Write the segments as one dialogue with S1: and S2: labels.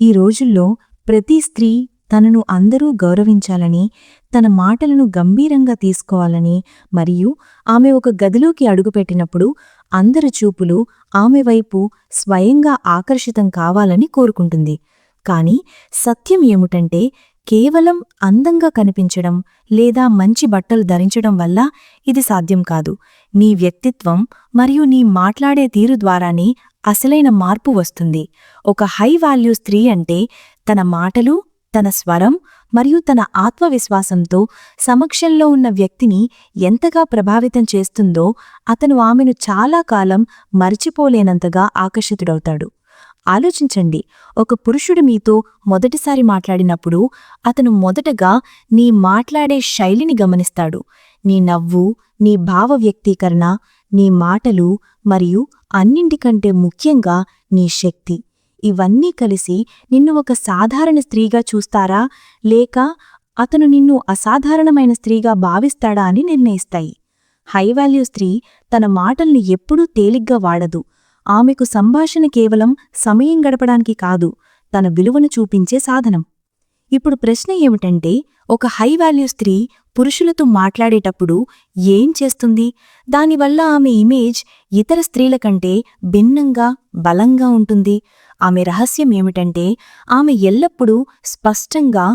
S1: ఈ రోజుల్లో ప్రతి స్త్రీ తనను అందరూ గౌరవించాలని తన మాటలను గంభీరంగా తీసుకోవాలని మరియు ఆమె ఒక గదిలోకి అడుగుపెట్టినప్పుడు అందరి చూపులు ఆమె వైపు స్వయంగా ఆకర్షితం కావాలని కోరుకుంటుంది. కాని సత్యం ఏమిటంటే కేవలం అందంగా కనిపించడం లేదా మంచి బట్టలు ధరించడం వల్ల ఇది సాధ్యం కాదు. నీ వ్యక్తిత్వం మరియు నీ మాట్లాడే తీరు ద్వారానే అసలైన మార్పు వస్తుంది. ఒక హై వాల్యూ స్త్రీ అంటే తన మాటలు తన స్వరం మరియు తన ఆత్మవిశ్వాసంతో సమక్షంలో ఉన్న వ్యక్తిని ఎంతగా ప్రభావితం చేస్తుందో అతను ఆమెను చాలా కాలం మరిచిపోలేనంతగా ఆకర్షితుడవుతాడు. ఆలోచించండి. ఒక పురుషుడు మీతో మొదటిసారి మాట్లాడినప్పుడు అతను మొదటగా నీ మాట్లాడే శైలిని గమనిస్తాడు. నీ నవ్వు నీ భావ వ్యక్తీకరణ నీ మాటలు మరియు అన్నింటికంటే ముఖ్యంగా నీ శక్తి. ఇవన్నీ కలిసి నిన్ను ఒక సాధారణ స్త్రీగా చూస్తారా? లేక అతను నిన్ను అసాధారణమైన స్త్రీగా భావిస్తాడా అని నిర్ణయిస్తాయి. హైవాల్యూ స్త్రీ తన మాటల్ని ఎప్పుడూ తేలిగ్గా వాడదు. ఆమెకు సంభాషణ కేవలం సమయం గడపడానికి కాదు తన విలువను చూపించే సాధనం. ఇప్పుడు ప్రశ్న ఏమిటంటే ఒక హై వాల్యూ స్త్రీ పురుషులతో మాట్లాడేటప్పుడు ఏం చేస్తుంది? దానివల్ల ఆమె ఇమేజ్ ఇతర స్త్రీల కంటే భిన్నంగా బలంగా ఉంటుంది. ఆమె రహస్యం ఏమిటంటే ఆమె ఎల్లప్పుడూ స్పష్టంగా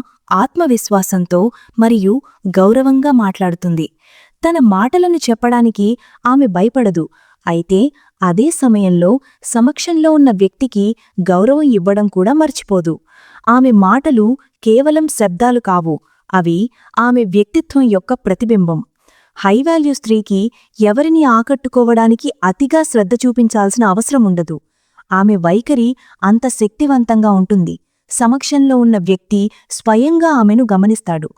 S1: ఆత్మవిశ్వాసంతో మరియు గౌరవంగా మాట్లాడుతుంది. తన మాటలను చెప్పడానికి ఆమె భయపడదు. అయితే అదే సమయంలో సమక్షంలో ఉన్న వ్యక్తికి గౌరవం ఇవ్వడం కూడా మర్చిపోదు. ఆమె మాటలు కేవలం శబ్దాలు కావు. అవి ఆమె వ్యక్తిత్వం యొక్క ప్రతిబింబం. హైవాల్యూ స్త్రీకి ఎవరిని ఆకట్టుకోవడానికి అతిగా శ్రద్ధ చూపించాల్సిన అవసరం ఉండదు. ఆమె వైఖరి అంత శక్తివంతంగా ఉంటుంది. సమక్షంలో ఉన్న వ్యక్తి స్వయంగా ఆమెను గమనిస్తాడు.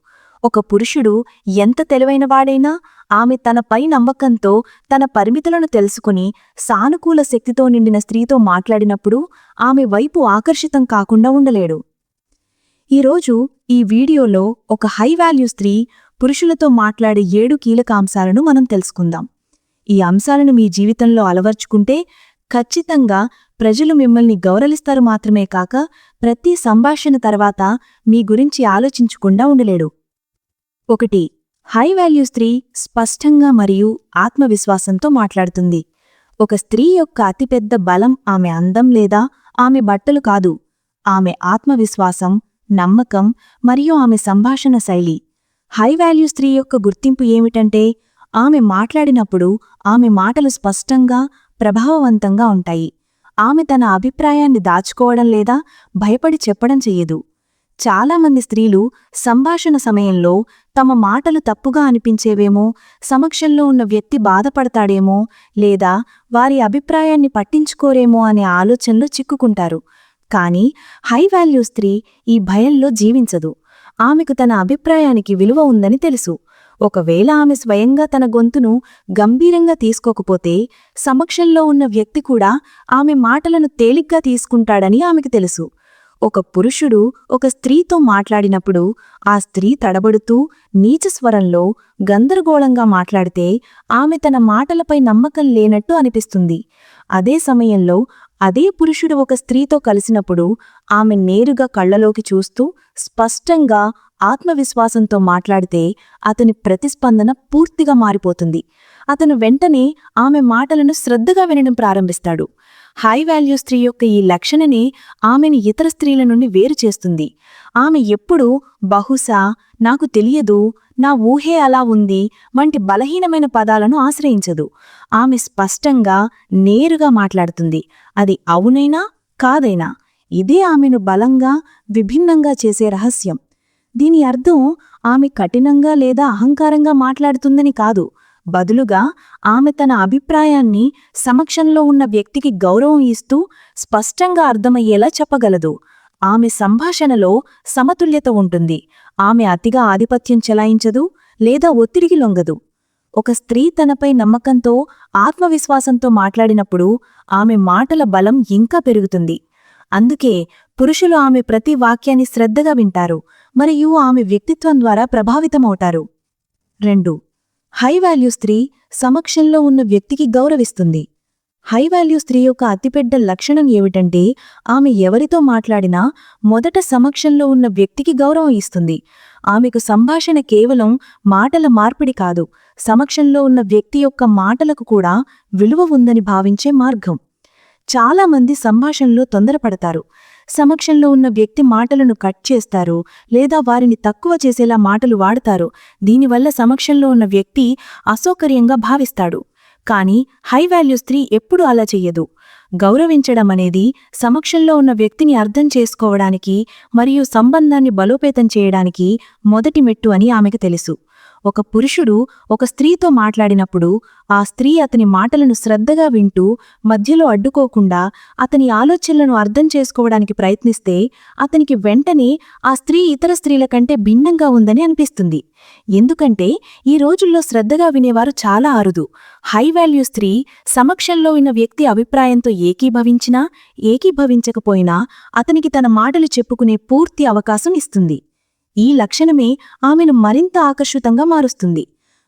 S1: ఒక పురుషుడు ఎంత తెలివైనవాడైనా ఆమె తనపై నమ్మకంతో తన పరిమితులను తెలుసుకుని సానుకూల శక్తితో నిండిన స్త్రీతో మాట్లాడినప్పుడు ఆమె వైపు ఆకర్షితం కాకుండా ఉండలేడు. ఈరోజు ఈ వీడియోలో ఒక హై వాల్యూ స్త్రీ పురుషులతో మాట్లాడే ఏడు కీలక అంశాలను మనం తెలుసుకుందాం. ఈ అంశాలను మీ జీవితంలో అలవర్చుకుంటే ఖచ్చితంగా ప్రజలు మిమ్మల్ని గౌరవిస్తారు మాత్రమే కాక ప్రతి సంభాషణ తర్వాత మీ గురించి ఆలోచించకుండా ఉండలేడు. ఒకటి హై వాల్యూ స్త్రీ స్పష్టంగా మరియు ఆత్మవిశ్వాసంతో మాట్లాడుతుంది. ఒక స్త్రీ యొక్క అతిపెద్ద బలం ఆమె అందం లేదా ఆమె బట్టలు కాదు ఆమె ఆత్మవిశ్వాసం నమ్మకం మరియు ఆమె సంభాషణ శైలి. హై వాల్యూ స్త్రీ యొక్క గుర్తింపు ఏమిటంటే ఆమె మాట్లాడినప్పుడు ఆమె మాటలు స్పష్టంగా ప్రభావవంతంగా ఉంటాయి. ఆమె తన అభిప్రాయాన్ని దాచుకోవడం లేదా భయపడి చెప్పడం చెయ్యదు చాలామంది స్త్రీలు సంభాషణ సమయంలో తమ మాటలు తప్పుగా అనిపించేవేమో సమక్షంలో ఉన్న వ్యక్తి బాధపడతాడేమో లేదా వారి అభిప్రాయాన్ని పట్టించుకోరేమో అనే ఆలోచనలో చిక్కుకుంటారు. కానీ హై వాల్యూ స్త్రీ ఈ భయంలో జీవించదు. ఆమెకు తన అభిప్రాయానికి విలువ ఉందని తెలుసు. ఒకవేళ ఆమె స్వయంగా తన గొంతును గంభీరంగా తీసుకోకపోతే సమక్షంలో ఉన్న వ్యక్తి కూడా ఆమె మాటలను తేలిగ్గా తీసుకుంటాడని ఆమెకు తెలుసు. ఒక పురుషుడు ఒక స్త్రీతో మాట్లాడినప్పుడు ఆ స్త్రీ తడబడుతూ నీచస్వరంలో గందరగోళంగా మాట్లాడితే ఆమె తన మాటలపై నమ్మకం లేనట్టు అనిపిస్తుంది. అదే సమయంలో అదే పురుషుడు ఒక స్త్రీతో కలిసినప్పుడు ఆమె నేరుగా కళ్ళలోకి చూస్తూ స్పష్టంగా ఆత్మవిశ్వాసంతో మాట్లాడితే అతని ప్రతిస్పందన పూర్తిగా మారిపోతుంది. అతను వెంటనే ఆమె మాటలను శ్రద్ధగా వినడం ప్రారంభిస్తాడు. హై వాల్యూ స్త్రీ యొక్క ఈ లక్షణనే ఆమెను ఇతర స్త్రీల నుండి వేరు చేస్తుంది. ఆమె ఎప్పుడూ బహుశా నాకు తెలియదు నా ఊహే అలా ఉంది వంటి బలహీనమైన పదాలను ఆశ్రయించదు. ఆమె స్పష్టంగా నేరుగా మాట్లాడుతుంది. అది అవునైనా కాదైనా ఇదే ఆమెను బలంగా విభిన్నంగా చేసే రహస్యం. దీని అర్థం ఆమె కఠినంగా లేదా అహంకారంగా మాట్లాడుతుందని కాదు. బదులుగా ఆమె తన అభిప్రాయాన్ని సమక్షంలో ఉన్న వ్యక్తికి గౌరవం ఇస్తూ స్పష్టంగా అర్థమయ్యేలా చెప్పగలదు. ఆమె సంభాషణలో సమతుల్యత ఉంటుంది. ఆమె అతిగా ఆధిపత్యం చెలాయించదు లేదా ఒత్తిడికి లొంగదు. ఒక స్త్రీ తనపై నమ్మకంతో ఆత్మవిశ్వాసంతో మాట్లాడినప్పుడు ఆమె మాటల బలం ఇంకా పెరుగుతుంది. అందుకే పురుషులు ఆమె ప్రతి వాక్యాన్ని శ్రద్ధగా వింటారు మరియు ఆమె వ్యక్తిత్వం ద్వారా ప్రభావితమవుతారు. రెండు. హై వాల్యూ స్త్రీ సమక్షంలో ఉన్న వ్యక్తికి గౌరవిస్తుంది. హై వాల్యూ స్త్రీ యొక్క అతిపెద్ద లక్షణం ఏమిటంటే ఆమె ఎవరితో మాట్లాడినా మొదట సమక్షంలో ఉన్న వ్యక్తికి గౌరవం ఇస్తుంది. ఆమెకు సంభాషణ కేవలం మాటల మార్పిడి కాదు సమక్షంలో ఉన్న వ్యక్తి యొక్క మాటలకు కూడా విలువ ఉందని భావించే మార్గం. చాలామంది సంభాషణలో తొందరపడతారు. సమక్షంలో ఉన్న వ్యక్తి మాటలను కట్ చేస్తారు లేదా వారిని తక్కువ చేసేలా మాటలు వాడతారు. దీనివల్ల సమక్షంలో ఉన్న వ్యక్తి అసౌకర్యంగా భావిస్తాడు. కానీ హై వాల్యూ స్త్రీ ఎప్పుడూ అలా చెయ్యదు. గౌరవించడం అనేది సమక్షంలో ఉన్న వ్యక్తిని అర్థం చేసుకోవడానికి మరియు సంబంధాన్ని బలోపేతం చేయడానికి మొదటి మెట్టు అని ఆమెకు తెలుసు. ఒక పురుషుడు ఒక స్త్రీతో మాట్లాడినప్పుడు ఆ స్త్రీ అతని మాటలను శ్రద్ధగా వింటూ మధ్యలో అడ్డుకోకుండా అతని ఆలోచనలను అర్థం చేసుకోవడానికి ప్రయత్నిస్తే అతనికి వెంటనే ఆ స్త్రీ ఇతర స్త్రీల కంటే భిన్నంగా ఉందని అనిపిస్తుంది. ఎందుకంటే ఈ రోజుల్లో శ్రద్ధగా వినేవారు చాలా అరుదు. హై వాల్యూ స్త్రీ సమక్షంలో ఉన్న వ్యక్తి అభిప్రాయంతో ఏకీభవించినా ఏకీభవించకపోయినా అతనికి తన మాటలు చెప్పుకునే పూర్తి అవకాశం ఇస్తుంది. ఈ లక్షణమే ఆమెను మరింత ఆకర్షితంగా మారుస్తుంది.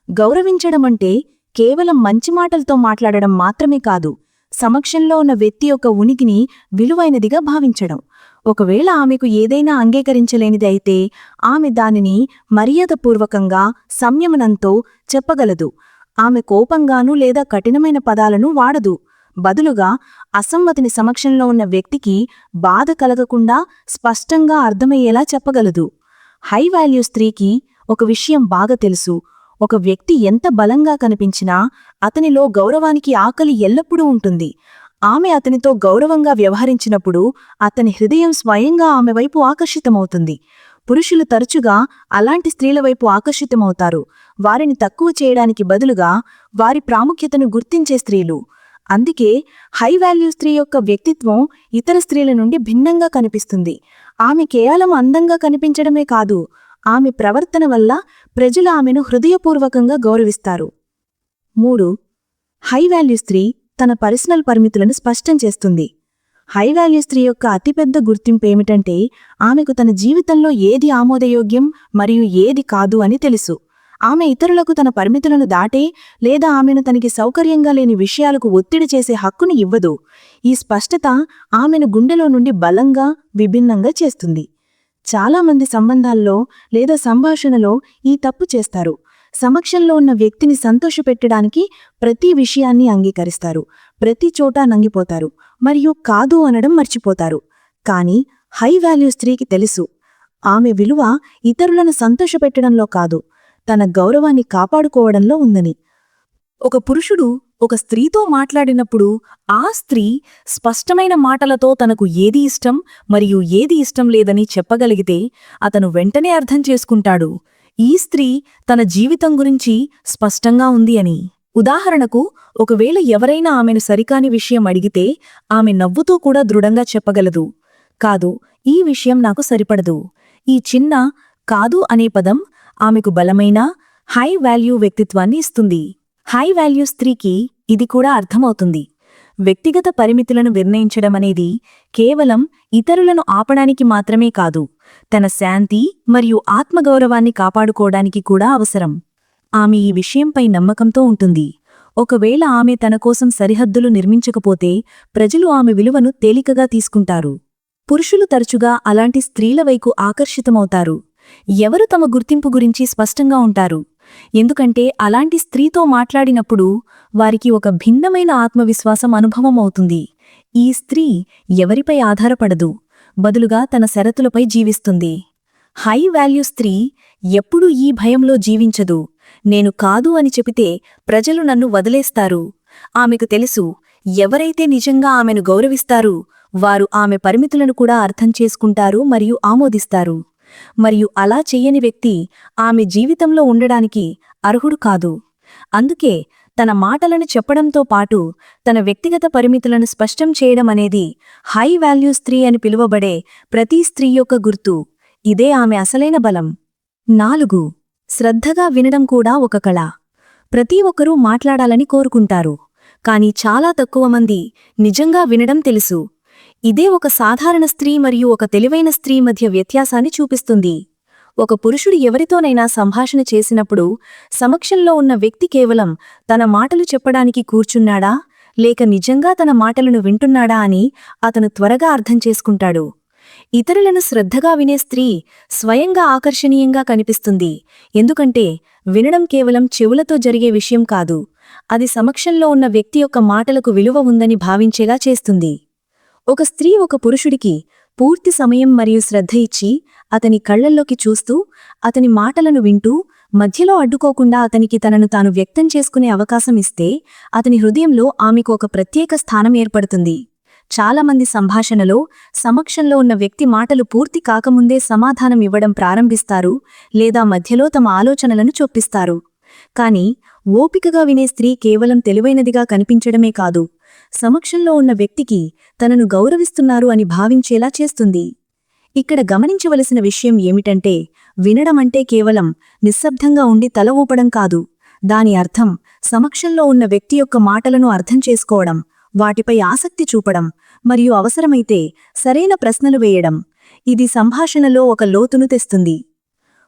S1: గౌరవించడమంటే కేవలం మంచి మాటలతో మాట్లాడడం మాత్రమే కాదు సమక్షంలో ఉన్న వ్యక్తి యొక్క ఉనికిని విలువైనదిగా భావించడం. ఒకవేళ ఆమెకు ఏదైనా అంగీకరించలేనిది అయితే ఆమె దానిని మర్యాదపూర్వకంగా సంయమనంతో చెప్పగలదు. ఆమె కోపంగానూ లేదా కఠినమైన పదాలను వాడదు. బదులుగా అసమ్మతిని సమక్షంలో ఉన్న వ్యక్తికి బాధ కలగకుండా స్పష్టంగా అర్థమయ్యేలా చెప్పగలదు. హై వాల్యూ స్త్రీకి ఒక విషయం బాగా తెలుసు. ఒక వ్యక్తి ఎంత బలంగా కనిపించినా అతనిలో గౌరవానికి ఆకలి ఎల్లప్పుడూ ఉంటుంది. ఆమె అతనితో గౌరవంగా వ్యవహరించినప్పుడు అతని హృదయం స్వయంగా ఆమె వైపు ఆకర్షితమవుతుంది. పురుషులు తరచుగా అలాంటి స్త్రీల వైపు ఆకర్షితమవుతారు. వారిని తక్కువ చేయడానికి బదులుగా వారి ప్రాముఖ్యతను గుర్తించే స్త్రీలు. అందుకే హై వాల్యూ స్త్రీ యొక్క వ్యక్తిత్వం ఇతర స్త్రీల నుండి భిన్నంగా కనిపిస్తుంది. ఆమె కేవలం అందంగా కనిపించడమే కాదు ఆమె ప్రవర్తన వల్ల ప్రజలు ఆమెను హృదయపూర్వకంగా గౌరవిస్తారు. మూడు హై వాల్యూ స్త్రీ తన పర్సనల్ పరిమితులను స్పష్టం చేస్తుంది. హై వాల్యూ స్త్రీ యొక్క అతిపెద్ద గుర్తింపు ఏమిటంటే ఆమెకు తన జీవితంలో ఏది ఆమోదయోగ్యం మరియు ఏది కాదు అని తెలుసు. ఆమె ఇతరులకు తన పరిమితులను దాటే లేదా ఆమెను తనకి సౌకర్యంగా లేని విషయాలకు ఒత్తిడి చేసే హక్కును ఇవ్వదు. ఈ స్పష్టత ఆమెను గుండెలో నుండి బలంగా విభిన్నంగా చేస్తుంది. చాలామంది సంబంధాల్లో లేదా సంభాషణలో ఈ తప్పు చేస్తారు. సమక్షంలో ఉన్న వ్యక్తిని సంతోషపెట్టడానికి ప్రతి విషయాన్ని అంగీకరిస్తారు. ప్రతి చోట నంగిపోతారు. మరియు కాదు అనడం మర్చిపోతారు. కానీ హై వాల్యూ స్త్రీకి తెలుసు. ఆమె విలువ ఇతరులను సంతోషపెట్టడంలో కాదు. తన గౌరవాన్ని కాపాడుకోవడంలో ఉందని. ఒక పురుషుడు ఒక స్త్రీతో మాట్లాడినప్పుడు ఆ స్త్రీ స్పష్టమైన మాటలతో తనకు ఏది ఇష్టం మరియు ఏది ఇష్టం లేదని చెప్పగలిగితే అతను వెంటనే అర్థం చేసుకుంటాడు. ఈ స్త్రీ తన జీవితం గురించి స్పష్టంగా ఉంది అని. ఉదాహరణకు ఒకవేళ ఎవరైనా ఆమెను సరికాని విషయం అడిగితే ఆమె నవ్వుతూ కూడా దృఢంగా చెప్పగలదు. కాదు ఈ విషయం నాకు సరిపడదు. ఈ చిన్న కాదు అనే పదం ఆమెకు బలమైన హై వాల్యూ వ్యక్తిత్వాన్ని ఇస్తుంది. హై వాల్యూ స్త్రీకి ఇది కూడా అర్థమవుతుంది. వ్యక్తిగత పరిమితులను నిర్ణయించడం అనేది కేవలం ఇతరులను ఆపడానికి మాత్రమే కాదు తన శాంతి మరియు ఆత్మగౌరవాన్ని కాపాడుకోవడానికి కూడా అవసరం. ఆమె ఈ విషయంపై నమ్మకంతో ఉంటుంది. ఒకవేళ ఆమె తన కోసం సరిహద్దులు నిర్మించకపోతే ప్రజలు ఆమె విలువను తేలికగా తీసుకుంటారు. పురుషులు తరచుగా అలాంటి స్త్రీల వైపు ఆకర్షితమవుతారు. ఎవరు తమ గుర్తింపు గురించి స్పష్టంగా ఉంటారు? ఎందుకంటే అలాంటి స్త్రీతో మాట్లాడినప్పుడు వారికి ఒక భిన్నమైన ఆత్మవిశ్వాసం అనుభవం అవుతుంది. ఈ స్త్రీ ఎవరిపై ఆధారపడదు. బదులుగా తన షరతులపై జీవిస్తుంది. హై వాల్యూ స్త్రీ ఎప్పుడూ ఈ భయంలో జీవించదు. నేను కాదు అని చెబితే ప్రజలు నన్ను వదిలేస్తారు. ఆమెకు తెలుసు ఎవరైతే నిజంగా ఆమెను గౌరవిస్తారు వారు ఆమె పరిమితులను కూడా అర్థం చేసుకుంటారు మరియు ఆమోదిస్తారు. మరియు అలా చెయ్యని వ్యక్తి ఆమె జీవితంలో ఉండడానికి అర్హుడు కాదు. అందుకే తన మాటలను చెప్పడంతో పాటు తన వ్యక్తిగత పరిమితులను స్పష్టం చేయడం అనేది హై వాల్యూ స్త్రీ అని పిలువబడే ప్రతి స్త్రీ యొక్క గుర్తు. ఇదే ఆమె అసలైన బలం. నాలుగు. శ్రద్ధగా వినడం కూడా ఒక కళ. ప్రతి ఒక్కరూ మాట్లాడాలని కోరుకుంటారు. కాని చాలా తక్కువ మంది నిజంగా వినడం తెలుసు. ఇదే ఒక సాధారణ స్త్రీ మరియు ఒక తెలివైన స్త్రీ మధ్య వ్యత్యాసాన్ని చూపిస్తుంది. ఒక పురుషుడు ఎవరితోనైనా సంభాషణ చేసినప్పుడు సమక్షంలో ఉన్న వ్యక్తి కేవలం తన మాటలు చెప్పడానికి కూర్చున్నాడా? లేక నిజంగా తన మాటలను వింటున్నాడా అని అతను త్వరగా అర్థం చేసుకుంటాడు. ఇతరులను శ్రద్ధగా వినే స్త్రీ స్వయంగా ఆకర్షణీయంగా కనిపిస్తుంది. ఎందుకంటే వినడం కేవలం చెవులతో జరిగే విషయం కాదు అది సమక్షంలో ఉన్న వ్యక్తి యొక్క మాటలకు విలువ ఉందని భావించేలా చేస్తుంది. ఒక స్త్రీ ఒక పురుషుడికి పూర్తి సమయం మరియు శ్రద్ధ ఇచ్చి అతని కళ్ళల్లోకి చూస్తూ అతని మాటలను వింటూ మధ్యలో అడ్డుకోకుండా అతనికి తనను తాను వ్యక్తం చేసుకునే అవకాశం ఇస్తే అతని హృదయంలో ఆమెకు ఒక ప్రత్యేక స్థానం ఏర్పడుతుంది. చాలామంది సంభాషణలో సమక్షంలో ఉన్న వ్యక్తి మాటలు పూర్తి కాకముందే సమాధానం ఇవ్వడం ప్రారంభిస్తారు లేదా మధ్యలో తమ ఆలోచనలను చొప్పిస్తారు. కాని ఓపికగా వినే స్త్రీ కేవలం తెలివైనదిగా కనిపించడమే కాదు. సమక్షంలో ఉన్న వ్యక్తికి తనను గౌరవిస్తున్నారు అని భావించేలా చేస్తుంది. ఇక్కడ గమనించవలసిన విషయం ఏమిటంటే వినడం అంటే కేవలం నిశ్శబ్దంగా ఉండి తల ఊపడం కాదు. దాని అర్థం సమక్షంలో ఉన్న వ్యక్తి యొక్క మాటలను అర్థం చేసుకోవడం వాటిపై ఆసక్తి చూపడం మరియు అవసరమైతే సరైన ప్రశ్నలు వేయడం. ఇది సంభాషణలో ఒక లోతును తెస్తుంది.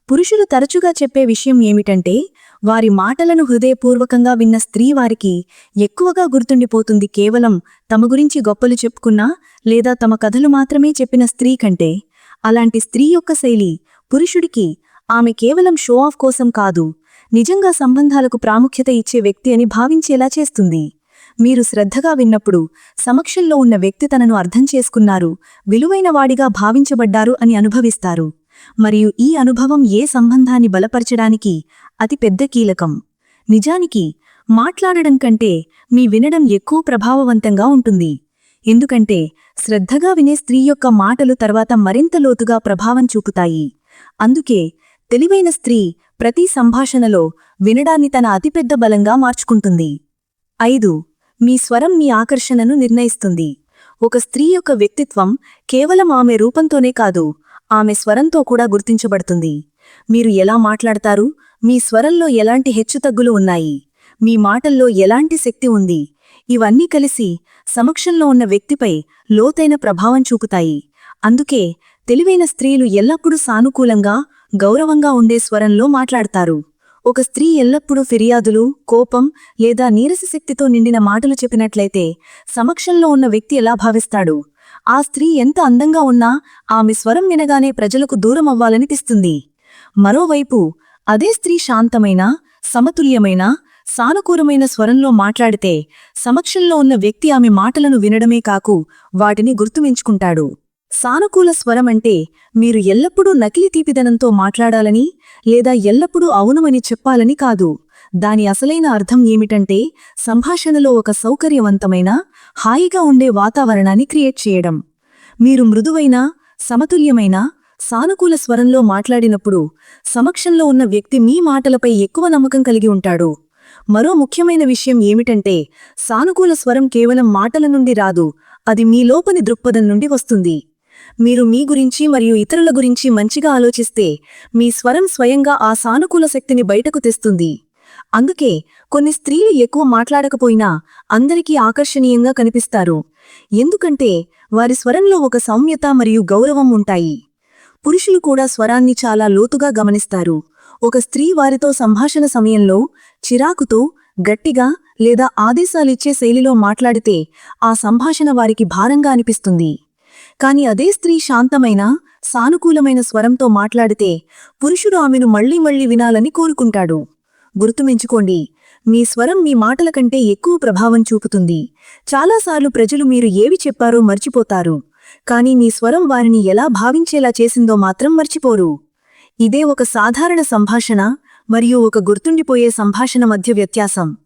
S1: పురుషులు తరచుగా చెప్పే విషయం ఏమిటంటే వారి మాటలను హృదయపూర్వకంగా విన్న స్త్రీ వారికి ఎక్కువగా గుర్తుండిపోతుంది కేవలం తమ గురించి గొప్పలు చెప్పుకున్నా లేదా తమ కథలు మాత్రమే చెప్పిన స్త్రీ కంటే. అలాంటి స్త్రీ యొక్క శైలి పురుషుడికి ఆమె కేవలం షో ఆఫ్ కోసం కాదు నిజంగా సంబంధాలకు ప్రాముఖ్యత ఇచ్చే వ్యక్తి అని భావించేలా చేస్తుంది. మీరు శ్రద్ధగా విన్నప్పుడు సమక్షంలో ఉన్న వ్యక్తి తనను అర్థం చేసుకున్నారు విలువైన వాడిగా భావించబడ్డారు అని అనుభవిస్తారు. మరియు ఈ అనుభవం ఏ సంబంధాన్ని బలపరచడానికి అతి పెద్ద కీలకం. నిజానికి మాట్లాడడం కంటే మీ వినడం ఎక్కువ ప్రభావవంతంగా ఉంటుంది. ఎందుకంటే శ్రద్ధగా వినే స్త్రీ యొక్క మాటలు తర్వాత మరింత లోతుగా ప్రభావం చూపుతాయి. అందుకే తెలివైన స్త్రీ ప్రతి సంభాషణలో వినడాన్ని తన అతిపెద్ద బలంగా మార్చుకుంటుంది. ఐదు మీ స్వరం మీ ఆకర్షణను నిర్ణయిస్తుంది. ఒక స్త్రీ యొక్క వ్యక్తిత్వం కేవలం ఆమె రూపంతోనే కాదు ఆమె స్వరంతో కూడా గుర్తించబడుతుంది. మీరు ఎలా మాట్లాడతారు మీ స్వరంలో ఎలాంటి హెచ్చుతగ్గులు ఉన్నాయి? మీ మాటల్లో ఎలాంటి శక్తి ఉంది? ఇవన్నీ కలిసి సమక్షంలో ఉన్న వ్యక్తిపై లోతైన ప్రభావం చూపుతాయి. అందుకే తెలివైన స్త్రీలు ఎల్లప్పుడూ సానుకూలంగా గౌరవంగా ఉండే స్వరంలో మాట్లాడతారు. ఒక స్త్రీ ఎల్లప్పుడూ ఫిర్యాదులు కోపం లేదా నీరస శక్తితో నిండిన మాటలు చెప్పినట్లయితే సమక్షంలో ఉన్న వ్యక్తి ఎలా భావిస్తాడు? ఆ స్త్రీ ఎంత అందంగా ఉన్నా ఆమె స్వరం వినగానే ప్రజలకు దూరం అవ్వాలని తెస్తుంది. మరోవైపు అదే స్త్రీ శాంతమైన సమతుల్యమైన సానుకూలమైన స్వరంలో మాట్లాడితే సమక్షంలో ఉన్న వ్యక్తి ఆమె మాటలను వినడమే కాకు వాటిని గుర్తుమించుకుంటాడు. సానుకూల స్వరమంటే మీరు ఎల్లప్పుడూ నకిలీ తీపిదనంతో మాట్లాడాలని లేదా ఎల్లప్పుడూ అవునమని చెప్పాలని కాదు. దాని అసలైన అర్థం ఏమిటంటే సంభాషణలో ఒక సౌకర్యవంతమైన హాయిగా ఉండే వాతావరణాన్ని క్రియేట్ చేయడం. మీరు మృదువైన సమతుల్యమైన సానుకూల స్వరంలో మాట్లాడినప్పుడు సమక్షంలో ఉన్న వ్యక్తి మీ మాటలపై ఎక్కువ నమ్మకం కలిగి ఉంటాడు. మరో ముఖ్యమైన విషయం ఏమిటంటే సానుకూల స్వరం కేవలం మాటల నుండి రాదు అది మీ లోపని దృక్పథం నుండి వస్తుంది. మీరు మీ గురించి మరియు ఇతరుల గురించి మంచిగా ఆలోచిస్తే మీ స్వరం స్వయంగా ఆ సానుకూల శక్తిని బయటకు తెస్తుంది. అందుకే కొన్ని స్త్రీలు ఎక్కువ మాట్లాడకపోయినా అందరికీ ఆకర్షణీయంగా కనిపిస్తారు. ఎందుకంటే వారి స్వరంలో ఒక సౌమ్యత మరియు గౌరవం ఉంటాయి. పురుషులు కూడా స్వరాన్ని చాలా లోతుగా గమనిస్తారు. ఒక స్త్రీ వారితో సంభాషణ సమయంలో చిరాకుతో గట్టిగా లేదా ఆదేశాలిచ్చే శైలిలో మాట్లాడితే ఆ సంభాషణ వారికి భారంగా అనిపిస్తుంది. కాని అదే స్త్రీ శాంతమైన సానుకూలమైన స్వరంతో మాట్లాడితే పురుషుడు ఆమెను మళ్ళీ మళ్ళీ వినాలని కోరుకుంటాడు. గుర్తుమెంచుకోండి మీ స్వరం మీ మాటల కంటే ఎక్కువ ప్రభావం చూపుతుంది. చాలాసార్లు ప్రజలు మీరు ఏవి చెప్పారో మర్చిపోతారు. కానీ మీ స్వరం వారిని ఎలా భావించేలా చేసిందో మాత్రం మర్చిపోరు. ఇదే ఒక సాధారణ సంభాషణ మరియు ఒక గుర్తుండిపోయే సంభాషణ మధ్య వ్యత్యాసం.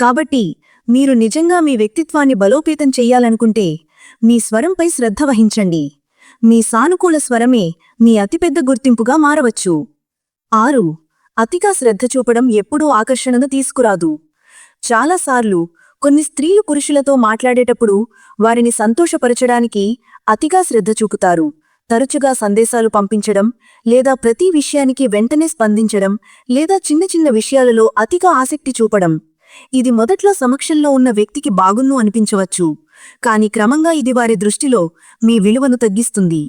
S1: కాబట్టి మీరు నిజంగా మీ వ్యక్తిత్వాన్ని బలోపేతం చెయ్యాలనుకుంటే మీ స్వరంపై శ్రద్ధ వహించండి. మీ సానుకూల స్వరమే మీ అతిపెద్ద గుర్తింపుగా మారవచ్చు. ఆరు. అతిగా శ్రద్ధ చూపడం ఎప్పుడూ ఆకర్షణను తీసుకురాదు. చాలాసార్లు కొన్ని స్త్రీలు పురుషులతో మాట్లాడేటప్పుడు వారిని సంతోషపరచడానికి అతిగా శ్రద్ధ చూపుతారు. తరచుగా సందేశాలు పంపించడం లేదా ప్రతి విషయానికి వెంటనే స్పందించడం లేదా చిన్న చిన్న విషయాలలో అతిగా ఆసక్తి చూపడం. ఇది మొదట్లో సమక్షంలో ఉన్న వ్యక్తికి బాగున్ను అనిపించవచ్చు. కాని క్రమంగా ఇది వారి దృష్టిలో మీ విలువను తగ్గిస్తుంది.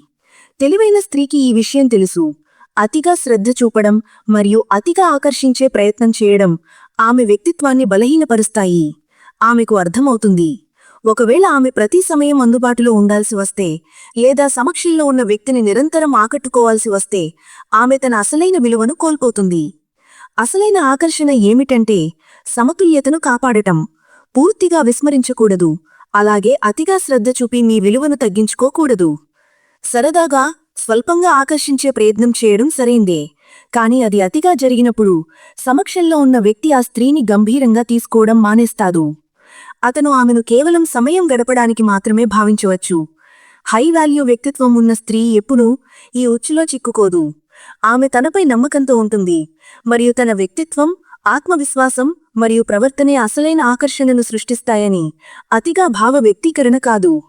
S1: తెలివైన స్త్రీకి ఈ విషయం తెలుసు. అతిగా శ్రద్ధ చూపడం మరియు అతిగా ఆకర్షించే ప్రయత్నం చేయడం ఆమె వ్యక్తిత్వాన్ని బలహీనపరుస్తాయి.
S2: ఆమెకు అర్థమవుతుంది. ఒకవేళ ఆమె ప్రతి సమయం అందుబాటులో ఉండాల్సి వస్తే లేదా సమక్షంలో ఉన్న వ్యక్తిని నిరంతరం ఆకట్టుకోవాల్సి వస్తే ఆమె తన అసలైన విలువను కోల్పోతుంది. అసలైన ఆకర్షణ ఏమిటంటే సమతుల్యతను కాపాడటం. పూర్తిగా విస్మరించకూడదు. అలాగే అతిగా శ్రద్ధ చూపి మీ విలువను తగ్గించుకోకూడదు. సరదాగా స్వల్పంగా ఆకర్షించే ప్రయత్నం చేయడం సరైందే. కాని అది అతిగా జరిగినప్పుడు సమక్షంలో ఉన్న వ్యక్తి ఆ స్త్రీని గంభీరంగా తీసుకోవడం మానేస్తాడు. అతను ఆమెను కేవలం సమయం గడపడానికి మాత్రమే భావించవచ్చు. హై వాల్యూ వ్యక్తిత్వం ఉన్న స్త్రీ ఎప్పుడూ ఈ ఉచ్చులో చిక్కుకోదు. ఆమె తనపై నమ్మకంతో ఉంటుంది. మరియు తన వ్యక్తిత్వం ఆత్మవిశ్వాసం మరియు ప్రవర్తనే అసలైన ఆకర్షణను సృష్టిస్తాయని అతిగా భావ వ్యక్తీకరణ కాదు.